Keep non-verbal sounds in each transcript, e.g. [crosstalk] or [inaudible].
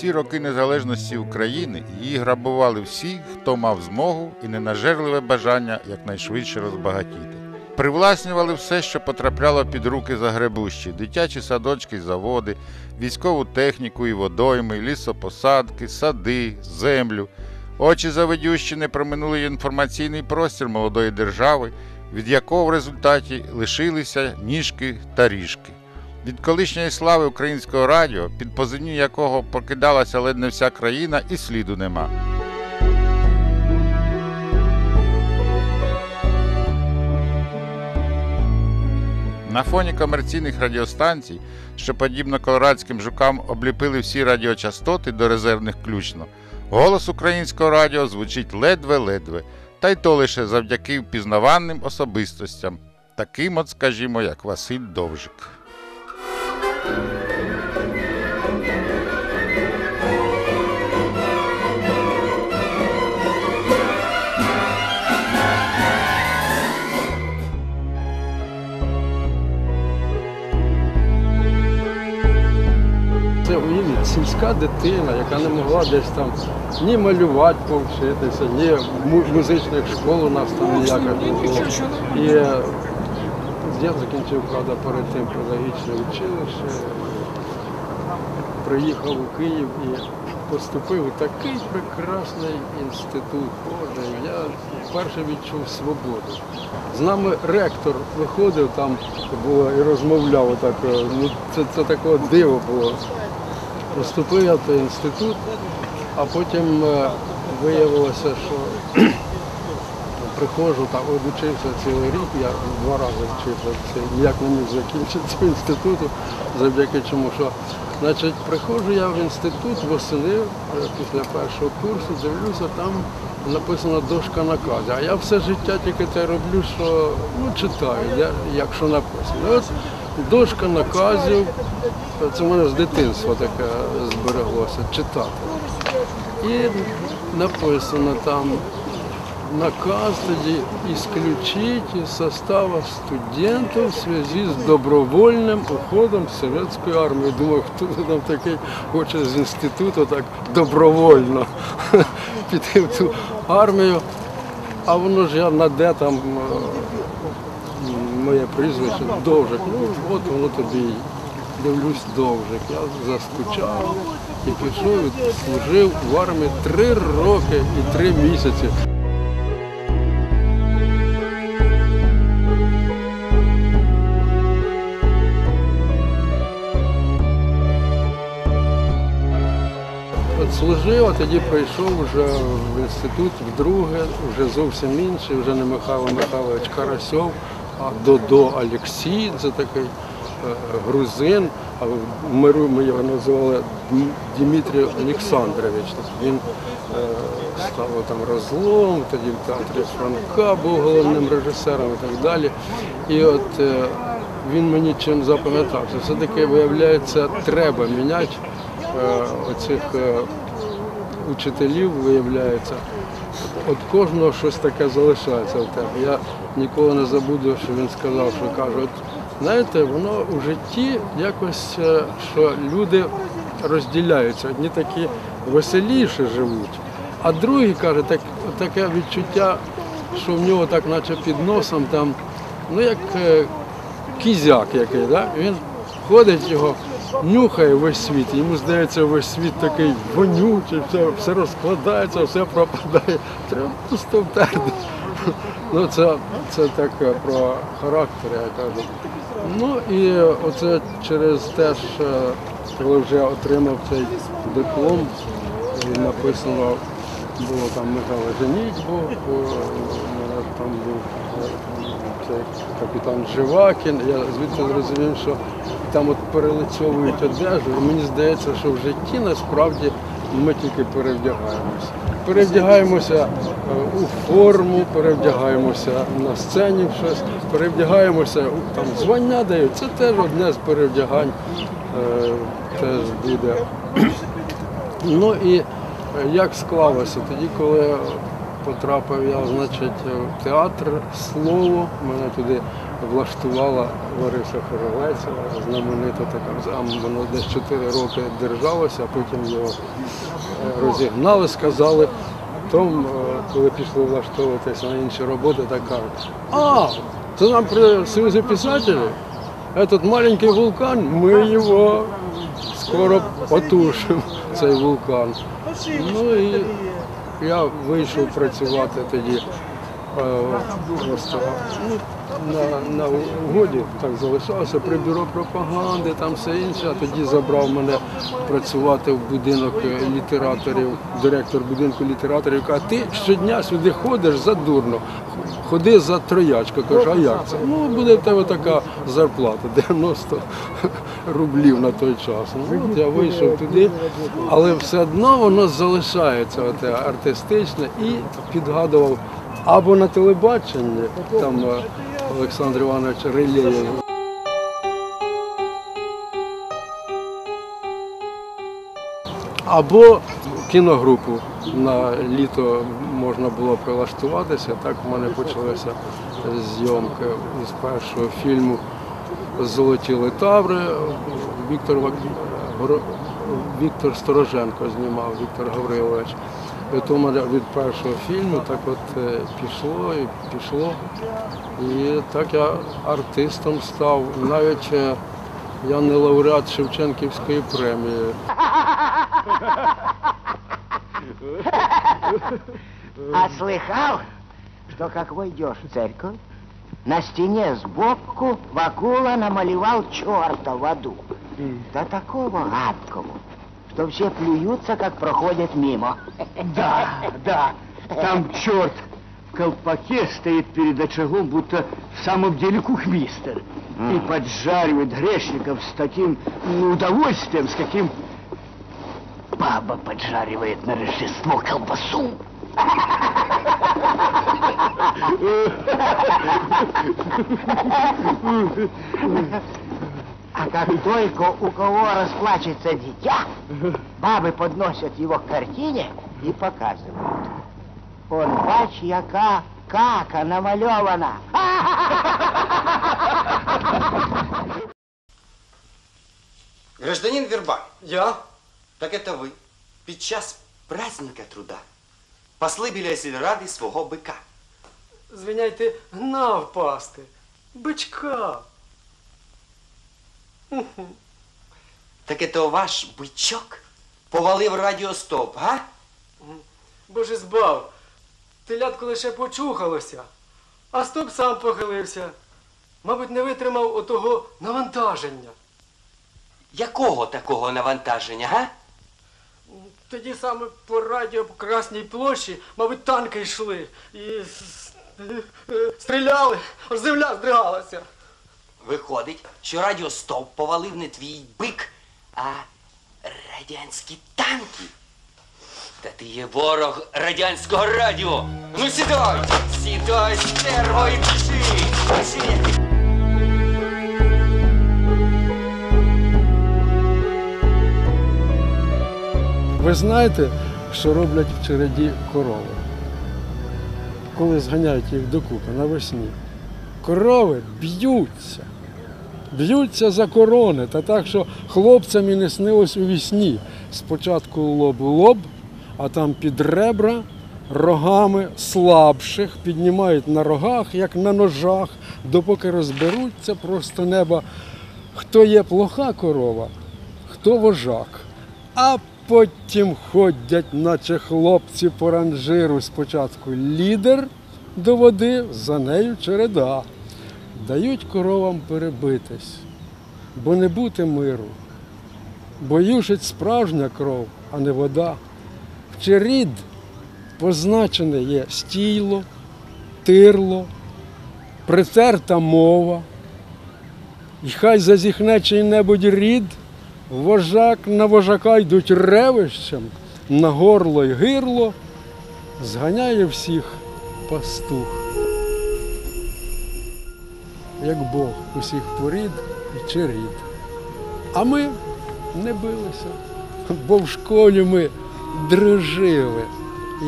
всі роки незалежності України її грабували всі, хто мав змогу і ненажерливе бажання якнайшвидше розбагатіти. Привласнювали все, що потрапляло під руки загребущі: дитячі садочки заводи, військову техніку і водойми, лісопосадки, сади, землю. Очі завидющі не проминули інформаційний простір молодої держави, від якого в результаті лишилися ніжки та ріжки. Від колишньої слави українського радіо, під позивні якого покидалася ледь не вся країна, і сліду нема. На фоні комерційних радіостанцій, що подібно колорадським жукам обліпили всі радіочастоти до резервних включно, голос українського радіо звучить ледве-ледве, та й то лише завдяки впізнаваним особистостям, таким от, скажімо, як Василь Довжик. Це уявіть, сільська дитина, яка не могла десь там ні малювати повчитися, ні му- музичних школ у нас там ніяких не було. І я закінчив, правда, перед тим педагогічне училище, приїхав у Київ і поступив у такий прекрасний інститут. Боже, я вперше відчув свободу. З нами ректор виходив там було і розмовляв отак. е, Ну, це, це такого диво було. Поступив я в той інститут, а потім е, виявилося, що приходжу, там відучився цілий рік, я два рази вчився, це ніяк не міг закінчити цього інституту, завдяки чому що. Значить, приходжу я в інститут восени е, після першого курсу, дивлюся, там написано дошка наказу. А я все життя тільки те роблю, що ну, читаю, я, якщо написано. От дошка наказів, це в мене з дитинства таке збереглося, читати. І написано там наказ тоді исключить из состава студентов в связи с добровольным уходом з совєтської армії. Думаю, хто там такий хоче з інституту так добровольно піти [laughs] в ту армію. А воно ж я на де там е, моє прізвище Довжик. Ну от воно тобі дивлюсь Довжик. Я заскучав і пішов, служив в армії три роки і три місяці. Служив, а тоді прийшов вже в інститут вдруге, вже зовсім інший, вже не Михайло Михайлович Карасьов, а Додо Олексій, це такий е, грузин, а в миру ми його називали Дм- Дмитрій Олександрович. Тобто він е, став там розлом, тоді в театрі Франка був головним режисером і так далі. І от е, він мені чим запам'ятався. Все-таки, виявляється, треба міняти оцих учителів, виявляється. От кожного щось таке залишається в тебе. Я ніколи не забуду, що він сказав, що каже, знаєте, воно у житті якось, е, що люди розділяються. Одні такі веселіше живуть, а другі каже, так, таке відчуття, що в нього так, наче під носом там, ну як е, кізяк який, да? він ходить його, нюхає весь світ, йому здається, весь світ такий вонючий, все, все розкладається, все пропадає. Треба просто втерти. Ну, це, це так е, про характер, я кажу. Ну і оце через те, що коли вже отримав цей диплом, і написано, було там Михайло Женіть був, о, у мене там був е, цей капітан Живакін. Я звідти зрозумів, що там от перелицьовують одежу, і мені здається, що в житті насправді ми тільки перевдягаємося. Перевдягаємося е, у форму, перевдягаємося на сцені в щось, перевдягаємося, там звання дають. Це теж одне з перевдягань е, теж буде. [clears throat] Ну і е, як склалося тоді, коли потрапив я, значить, в театр слово, мене туди влаштувала Лариса Хоровецька, знаменита така, воно десь 4 роки держалося, а потім його е, розігнали, сказали. Потім, е, коли пішли влаштовуватися на інші роботи, так кажуть, а, це нам при Союзі писателів, этот маленький вулкан, ми його скоро потушимо, цей вулкан. Ну і я вийшов працювати тоді е, просто на, на угоді так залишався при бюро пропаганди, там все інше. А тоді забрав мене працювати в будинок е, літераторів, директор будинку літераторів. Каже, ти щодня сюди ходиш задурно. Ходи за троячку. Кажу, а як це? Ну, буде в тебе така зарплата, [laughs] 90 рублів на той час. Ну, от я вийшов туди, але все одно воно залишається оте артистичне і підгадував або на телебаченні, там е, Олександр Іванович Рилєєв. Або кіногрупу на літо можна було прилаштуватися. Так в мене почалися зйомки з першого фільму Золоті литаври. Віктор, Віктор Стороженко знімав, Віктор Гаврилович. І от у мене від першого фільму так от е, пішло і пішло. І так я артистом став. Навіть е, я не лауреат Шевченківської премії. [laughs] А слыхал, что как войдешь в церковь, на стене сбоку Вакула намалевал черта в аду. Да такого гадкого, что все плюются, как проходят мимо. Да, да. Там черт в колпаке стоит перед очагом, будто в самом деле кухмистер. И поджаривает грешников с таким ну, удовольствием, с каким баба поджаривает на Рождество колбасу. А как только у кого расплачется дитя, бабы подносят его к картине и показывают. Он, бач, яка кака намалевана. Гражданин Верба, Я? так это вы під час праздника труда пасли біля сільради свого бика. Звиняйте, гнав пасти. Бичка. Так это ваш бичок повалив радіостоп, га? Боже збав. Телятко лише почухалося, а стоп сам похилився. Мабуть, не витримав отого навантаження. Якого такого навантаження, га? Тоді саме по радіо по Красній площі, мабуть, танки йшли і е, стріляли, аж земля здригалася. Виходить, що радіостоп повалив не твій бик, а радянські танки. Та ти є ворог радянського радіо. Ну сідай! Сідай, стерво, і пиши! Ви знаєте, що роблять в череді корови? Коли зганяють їх докупи навесні. Корови б'ються. Б'ються за корони, та так, що хлопцям і не снилось у вісні. Спочатку лоб лоб, а там під ребра рогами слабших піднімають на рогах, як на ножах, допоки розберуться просто неба. Хто є плоха корова, хто вожак. А потім ходять, наче хлопці по ранжиру. Спочатку лідер до води, за нею череда. Дають коровам перебитись, бо не бути миру. Бо юшить справжня кров, а не вода. В черід позначене є стійло, тирло, притерта мова. І хай зазіхне чий-небудь рід, вожак на вожака йдуть ревищем, на горло й гирло, зганяє всіх пастух. Як Бог усіх порід і черід. А ми не билися, бо в школі ми дружили.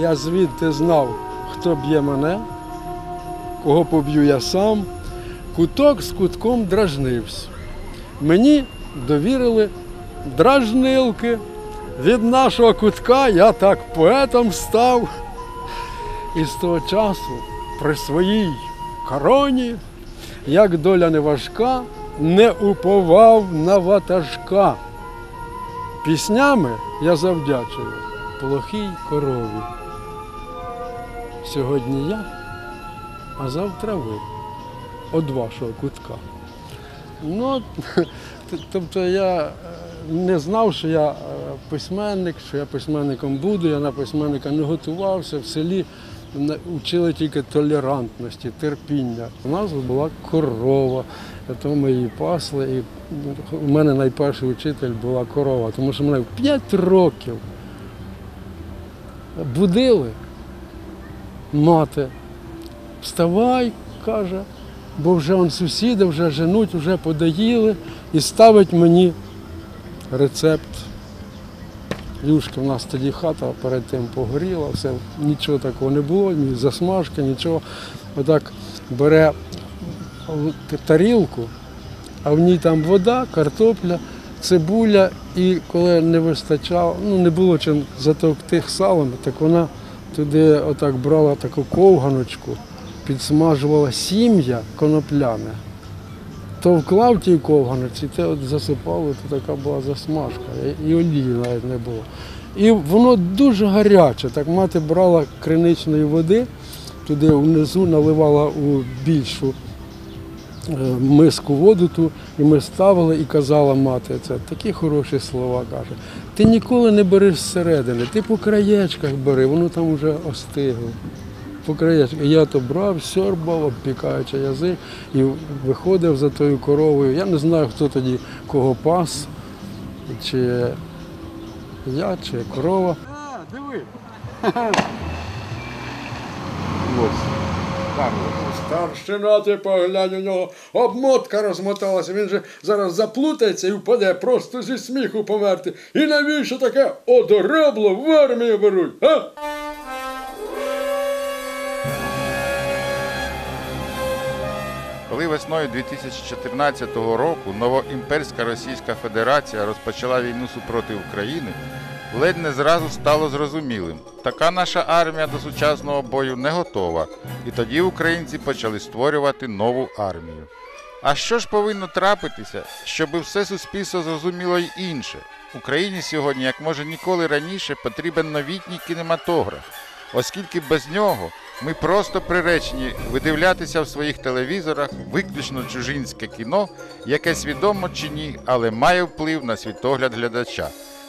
Я звідти знав, хто б'є мене, кого поб'ю я сам. куток з кутком дражнився. Мені довірили дражнилки. Від нашого кутка я так поетом став. І з того часу при своїй короні, як доля не важка, не уповав на ватажка. Піснями я завдячую плохій корові. Сьогодні я, а завтра ви. Од вашого кутка. Ну, [laughs] тобто я е, не знав, що я е, письменник, що я письменником буду, я на письменника не готувався. В селі вчили тільки толерантності, терпіння. У нас була корова, то ми її пасли. І у мене найперший учитель була корова, тому що мене в 5 років будили мати. Вставай, каже, бо вже он сусіди вже женуть, вже подаїли і ставить мені рецепт. Юшки в нас тоді хата перед тим погоріла, все, нічого такого не було, ні засмажки, нічого. Отак бере тарілку, а в ній там вода, картопля, цибуля, і коли не вистачало, ну не було чим затовкти салом, так вона туди отак брала таку ковганочку, підсмажувала сім'я конопляне. То вклав тій ковганиці, те от засипало, то така була засмажка. І- олії навіть не було. І воно дуже гаряче. Так мати брала криничної води, туди внизу наливала у більшу е, миску воду ту, і ми ставили і казала мати, це такі хороші слова каже. Ти ніколи не бери зсередини, ти по краєчках бери, воно там вже остигло. По. Я то брав, сьорбав, обпікаючи язик, і виходив за тою коровою. Я не знаю, хто тоді кого пас, чи я, чи корова. А, диви. [laughs] Старшина, ти поглянь у нього, обмотка розмоталася, він же зараз заплутається і впаде просто зі сміху померти. І навіщо таке одоробло в армію беруть? А? Коли весною 2014 року новоімперська Російська Федерація розпочала війну супроти України, ледь не зразу стало зрозумілим, така наша армія до сучасного бою не готова, і тоді українці почали створювати нову армію. А що ж повинно трапитися, щоб все суспільство зрозуміло й інше? Україні сьогодні, як може ніколи раніше, потрібен новітній кінематограф, оскільки без нього ми просто приречені видивлятися в своїх телевізорах виключно чужинське кіно, яке свідомо чи ні, але має вплив на світогляд глядача.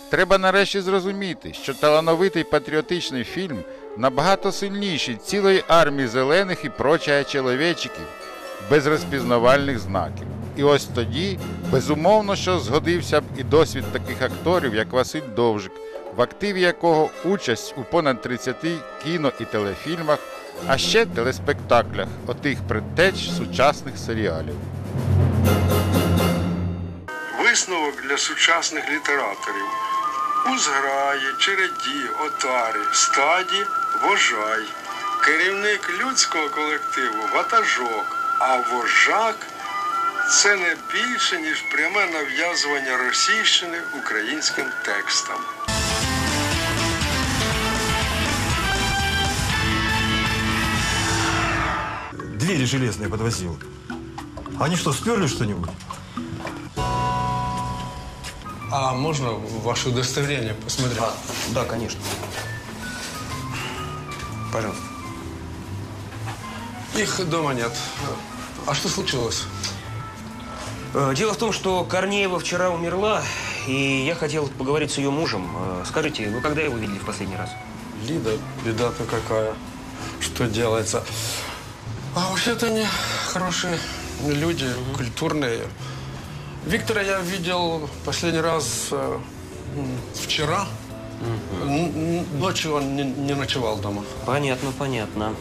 Треба нарешті зрозуміти, що талановитий патріотичний фільм набагато сильніший цілої армії зелених і прочая чоловічиків без розпізнавальних знаків. І ось тоді, безумовно, що згодився б і досвід таких акторів, як Василь Довжик, в активі якого участь у понад 30 кіно і телефільмах, а ще телеспектаклях отих предтеч сучасних серіалів. Висновок для сучасних літераторів. У зграї, череді, отарі, стаді, вожай. Керівник людського колективу ватажок, а вожак це не більше, ніж пряме нав'язування російщини українським текстам. Двери железные подвозил. Они что, сперли что-нибудь? А можна ваше удостоверение посмотреть? Да, конечно. Пожалуйста. Их дома нет. А что случилось? Э, Дело в том, что Корнеева вчера умерла, и я хотел поговорить с ее мужем. Э, Скажите, вы когда его видели в последний раз? Лида, беда-то какая. Что делается? А вообще-то они хорошие люди, культурные. Виктора я видел последний раз э, вчера. Н- Ночью он не, не ночевал дома. Понятно, понятно.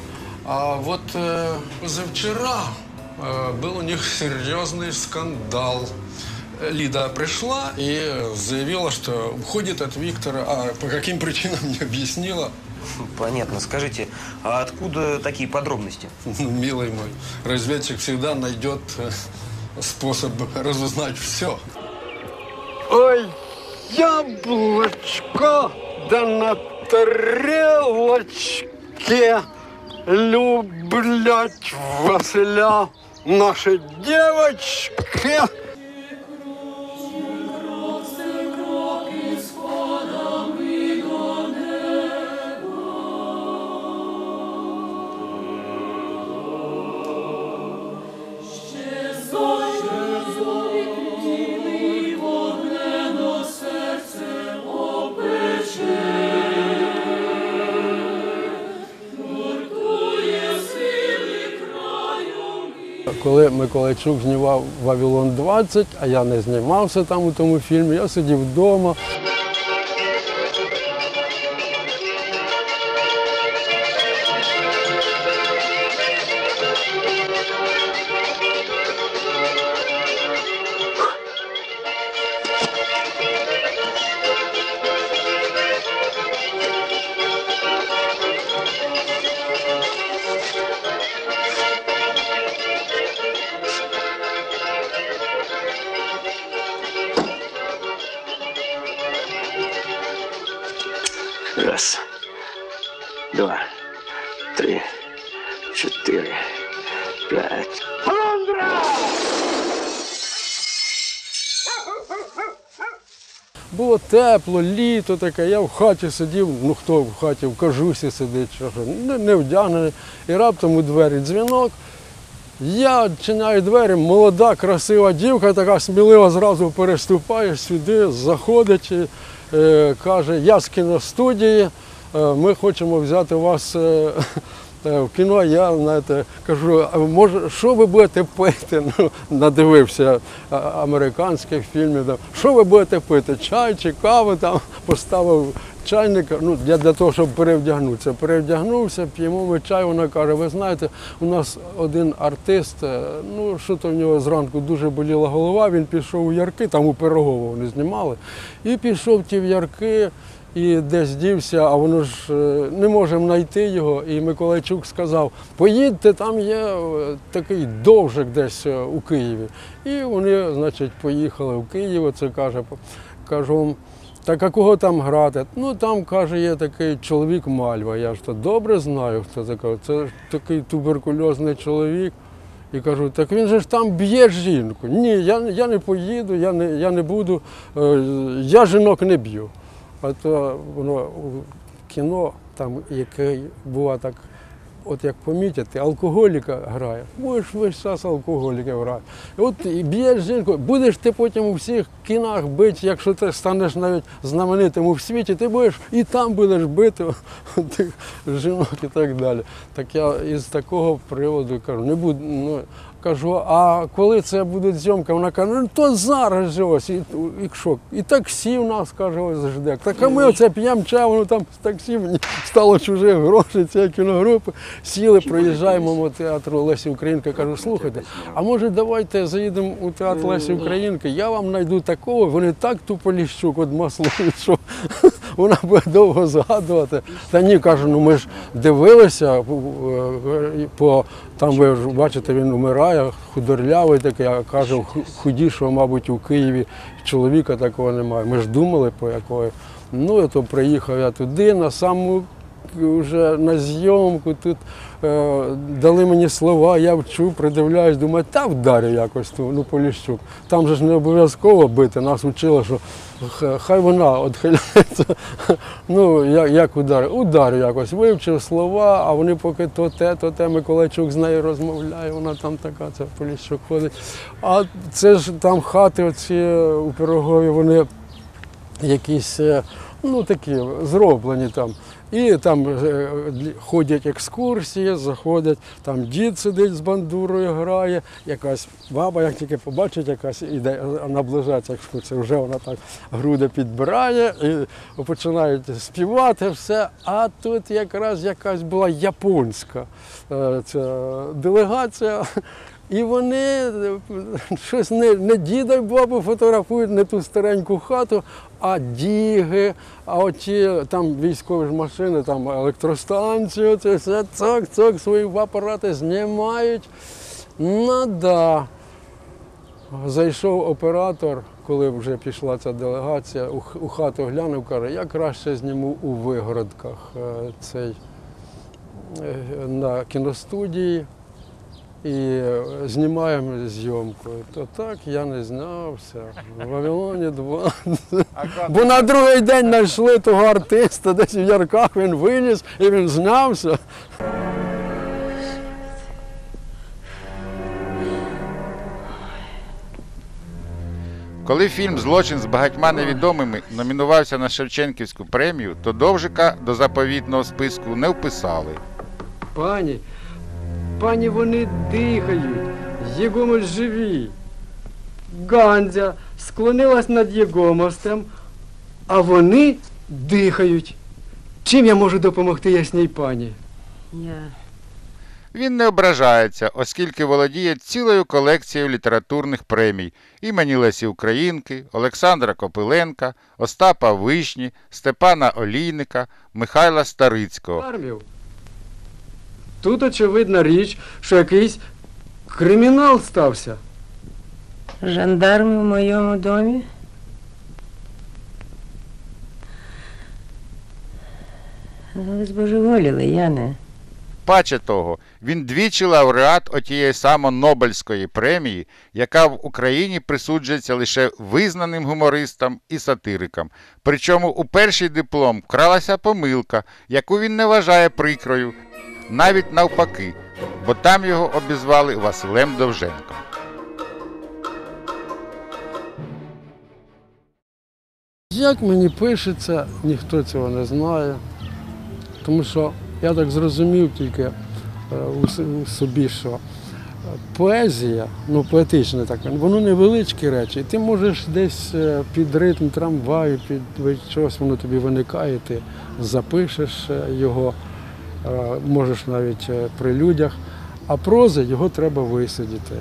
А вот э, позавчера э, был у них серьезный скандал. Лида пришла и заявила, что уходит от Виктора, а по каким причинам [laughs] не объяснила. Понятно. Скажите, а откуда такие подробности? [laughs] Ну, милый мой, разведчик всегда найдет э, способ разузнать все. Ой, яблочко, да на тарелочке люблять Василя наши девочки. Коли Миколайчук знімав Вавилон 20, а я не знімався там у тому фільмі, я сидів вдома. Раз, два, три, четыре, пять. Було тепло, літо таке, я в хаті сидів, ну хто в хаті в кажусі сидить, не, не вдягнений. І раптом у двері дзвінок. Я відчиняю двері, молода, красива дівка, така смілива зразу переступає сюди, заходить і е, каже, я з кіностудії, е, ми хочемо взяти вас е, е, в кіно. Я знаєте, кажу, а може, що ви будете пити? Ну, надивився американських фільмів. Там, що ви будете пити? Чай чи каву там поставив чайник, ну, я для того, щоб перевдягнутися. Перевдягнувся, п'ємо ми чай, вона каже, ви знаєте, у нас один артист, е, ну що то в нього зранку дуже боліла голова, він пішов у ярки, там у Пирогово вони знімали, і пішов ті в ярки. І десь дівся, а воно ж е, не можемо знайти його. І Миколайчук сказав: поїдьте, там є е, такий довжик десь у Києві. І вони, значить, поїхали в Київ. Це каже, кажу, так а кого там грати? Ну там каже, є такий чоловік Мальва. Я ж то добре знаю, хто це. Це ж такий туберкульозний чоловік. І кажу, так він же ж там б'є жінку. Ні, я, я не поїду, я не, я не буду, е, я жінок не б'ю. А то воно у кіно, там, яке бува так, от як помітяти, алкоголіка грає. Будеш весь час алкоголіка грати. От і б'єш жінку, будеш ти потім у всіх кінах бити, якщо ти станеш навіть знаменитим у світі, ти будеш і там будеш бити [laughs] тих жінок і так далі. Так я із такого приводу кажу, не буду. Ну, Кажу, а коли це буде зйомка? Вона каже, ну то зараз же ось. І, і що? І таксі в нас каже, ось жде. Так а ми оце п'ємо чай, воно там з таксі мені стало чужих грошей, цієї кіногрупи. Сіли, проїжджаємо мимо театру Лесі Українки. Кажу, слухайте, а може давайте заїдемо у театр Лесі Українки, я вам знайду такого, вони так тупо ліщук від масла, що вона буде довго згадувати. Та ні, кажу, ну ми ж дивилися е, по там ви ж бачите, він умирає, худорлявий такий, а каже, ху- худішого, мабуть, у Києві чоловіка такого немає. Ми ж думали, по якої. Ну, і то приїхав я туди, на саму вже на зйомку. Тут е, дали мені слова, я вчу, придивляюсь, думаю, та вдарю якось ну, Поліщук. Там же ж не обов'язково бити, нас вчили, що хай вона відхиляється. [laughs] Ну, як, як ударю? Ударю якось. Вивчив слова, а вони поки то те, то те, Миколайчук з нею розмовляє, вона там така, це Поліщук ходить. А це ж там хати оці у Пирогові, вони якісь е, ну, такі зроблені там. І там е, ходять екскурсії, заходять, там дід сидить з бандурою, грає, якась баба, як тільки побачить, якась іде, е, наближається екскурсія, вже вона так груди підбирає і починають співати все. А тут якраз якась була японська е, ця делегація. І вони е, щось не, не діда й бабу фотографують, не ту стареньку хату, а діги, а оті там військові ж машини, там електростанцію, це все цок, цок, свої апарати знімають. Ну да. Зайшов оператор, коли вже пішла ця делегація, у, хату глянув, каже, я краще зніму у вигородках е, цей е, на кіностудії і е, знімаємо зйомку. То так я не знявся. В Вавилоні 2. Бо на другий день знайшли того артиста, десь в ярках він виніс і він знявся. Коли фільм Злочин з багатьма невідомими номінувався на Шевченківську премію, то Довжика до заповітного списку не вписали. Пані, пані, вони дихають, Єгомоль живі. Гандзя склонилась над Єгомостем, а вони дихають. Чим я можу допомогти ясній пані? Я Він не ображається, оскільки володіє цілою колекцією літературних премій імені Лесі Українки, Олександра Копиленка, Остапа Вишні, Степана Олійника, Михайла Старицького. Армію. Тут очевидна річ, що якийсь кримінал стався. жандарми в моєму домі. Ви збожеволіли, Яне. Паче того, він двічі лауреат отієї само Нобелівської премії, яка в Україні присуджується лише визнаним гумористам і сатирикам. Причому у перший диплом вкралася помилка, яку він не вважає прикрою, навіть навпаки, бо там його обізвали Василем Довженком. Як мені пишеться, ніхто цього не знає. Тому що я так зрозумів тільки е, у собі, що е, поезія, ну поетичне так, воно невеличкі речі. Ти можеш десь е, під ритм трамваю, під щось воно тобі виникає, ти запишеш його, можеш навіть е, при людях. А прози його треба висидіти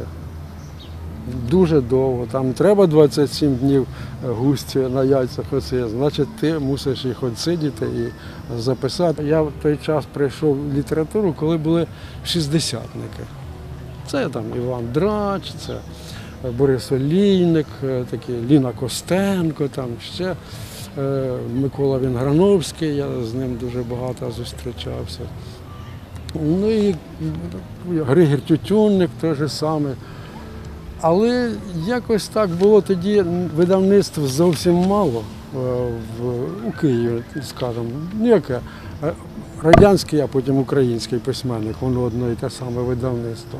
дуже довго. Там треба 27 днів е, густі на яйцях оце. Значить, ти мусиш їх отсидіти і записати. Я в той час прийшов в літературу, коли були шістдесятники. Це там Іван Драч, це Борис Олійник, е, такі Ліна Костенко, там ще е, Микола Вінграновський, я з ним дуже багато зустрічався. Ну і Григір Тютюнник теж саме. Але якось так було тоді видавництв зовсім мало е, в, у Києві, скажімо, ніяке. Е, Радянський, а потім український письменник, воно одно і те саме видавництво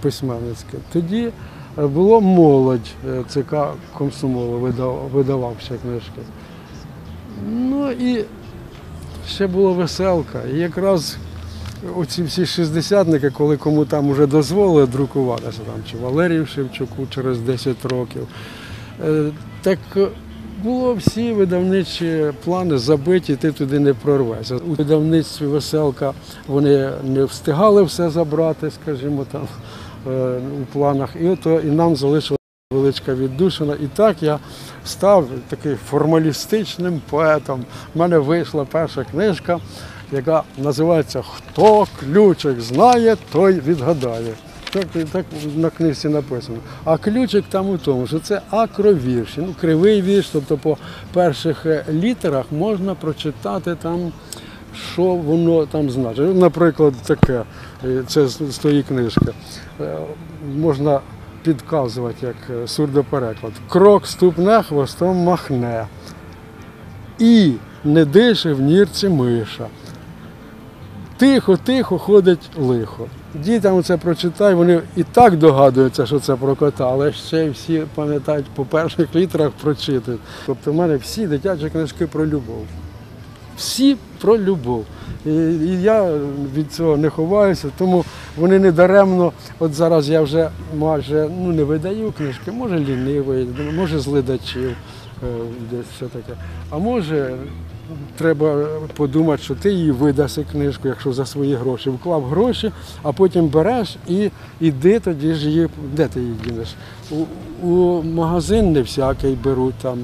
письменницьке. Тоді е, було молодь, е, ЦК Комсомолу видав, видавав ще книжки. Ну і ще була веселка. І якраз оці всі шістдесятники, коли кому там вже дозволили друкуватися, там, чи Валерію Шевчуку через 10 років, е, так е, було всі видавничі плани забиті, ти туди не прорвешся. У видавництві веселка вони не встигали все забрати, скажімо, там е, у планах. І от і нам залишилося величка віддушина. І так я став таким формалістичним поетом. У мене вийшла перша книжка, яка називається Хто ключик знає, той відгадає. Так, так на книжці написано. А ключик там у тому, що це акровірші, ну, кривий вірш, тобто по перших е, літерах можна прочитати там, що воно там значить. Наприклад, таке, е, це з з тої книжки. Е, Можна підказувати як е, сурдопереклад. Крок ступне, хвостом махне. І не дише в нірці миша. Тихо, тихо ходить лихо. Дітям це прочитай, вони і так догадуються, що це про кота, але ще всі пам'ятають по перших літерах прочитають. Тобто в мене всі дитячі книжки про любов. Всі про любов. І, я від цього не ховаюся, тому вони не даремно, от зараз я вже майже ну, не видаю книжки, може лінивий, може з ледачів, е, десь все таке. А може треба подумати, що ти її видаси книжку, якщо за свої гроші вклав гроші, а потім береш і іди тоді ж її. Де ти її дінеш? У, у магазин не всякий беруть там.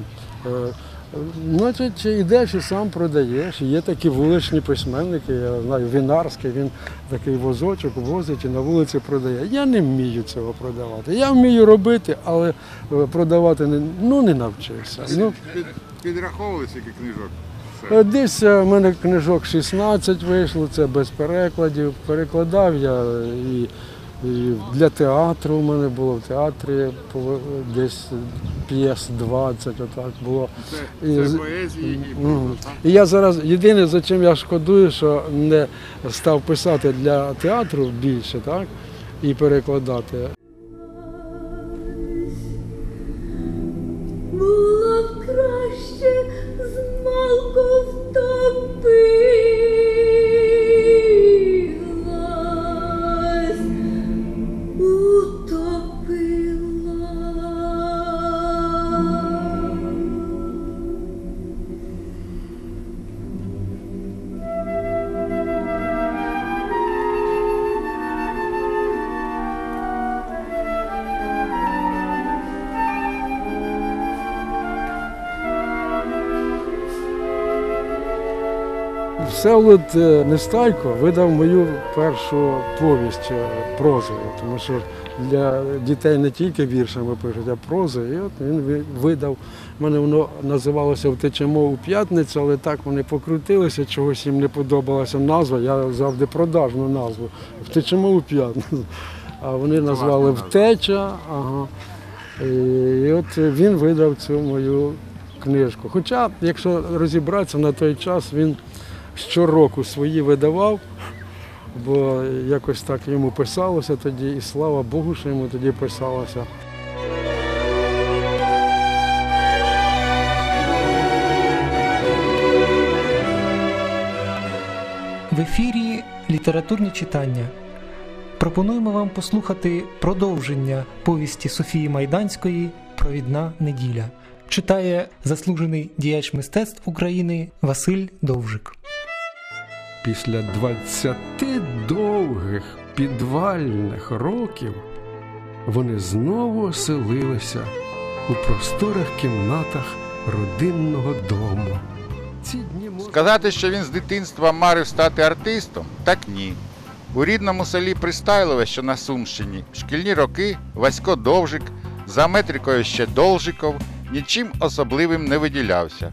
Значить, йдеш і сам продаєш. Є такі вуличні письменники, я знаю, Вінарський, він такий возочок возить і на вулиці продає. Я не вмію цього продавати. Я вмію робити, але е, продавати не, ну, не навчився. Ну, Підраховували скільки книжок? Е, Десь е, в мене книжок 16 вийшло, це без перекладів. Перекладав я і, і для театру в мене було в театрі десь п'єс 20, отак було. І поезії Мгм. І я зараз єдине, за чим я шкодую, що не став писати для театру більше, так? І перекладати. Всеволод е, Нестайко видав мою першу повість е, прозою, тому що для дітей не тільки віршами пишуть, а прозою. І от він видав. У мене воно називалося Втечемо у п'ятницю, але так вони покрутилися, чогось їм не подобалася назва. Я завжди продажну назву. Втечемо у п'ятницю. А вони назвали Втеча. Ага. І, і от він видав цю мою книжку. Хоча, якщо розібратися на той час, він щороку свої видавав, бо якось так йому писалося тоді, і слава Богу, що йому тоді писалося. В ефірі літературні читання. Пропонуємо вам послухати продовження повісті Софії Майданської Провідна неділя. Читає заслужений діяч мистецтв України Василь Довжик. Після 20 довгих підвальних років вони знову оселилися у просторих кімнатах родинного дому. Ці дні можна Сказати, що він з дитинства марив стати артистом, так ні. У рідному селі Пристайлове, що на Сумщині, шкільні роки Васько Довжик, за метрикою ще Должиков, нічим особливим не виділявся.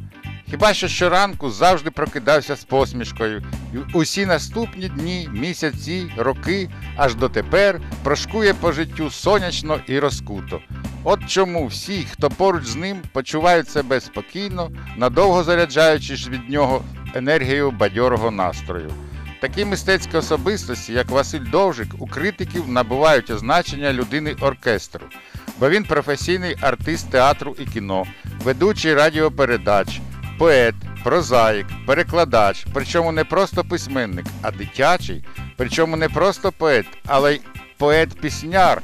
Хіба що щоранку завжди прокидався з посмішкою, і усі наступні дні, місяці, роки, аж дотепер прошкує по життю сонячно і розкуто. От чому всі, хто поруч з ним, почувають себе спокійно, надовго заряджаючись від нього енергією бадьорого настрою. Такі мистецькі особистості, як Василь Довжик, у критиків набувають означення людини оркестру, бо він професійний артист театру і кіно, ведучий радіопередач, поет, прозаїк, перекладач, причому не просто письменник, а дитячий, причому не просто поет, але й поет-пісняр.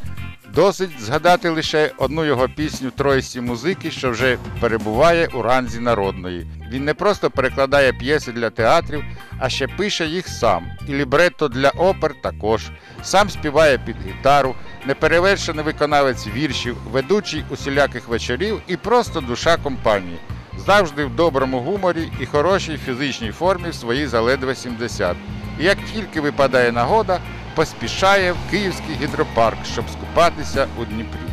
Досить згадати лише одну його пісню Троїсті музики, що вже перебуває у ранзі народної. Він не просто перекладає п'єси для театрів, а ще пише їх сам. І лібретто для опер також. Сам співає під гітару, неперевершений виконавець віршів, ведучий усіляких вечорів і просто душа компанії. Завжди в доброму гуморі і хорошій фізичній формі в свої заледве 70. І як тільки випадає нагода, поспішає в Київський гідропарк, щоб скупатися у Дніпрі.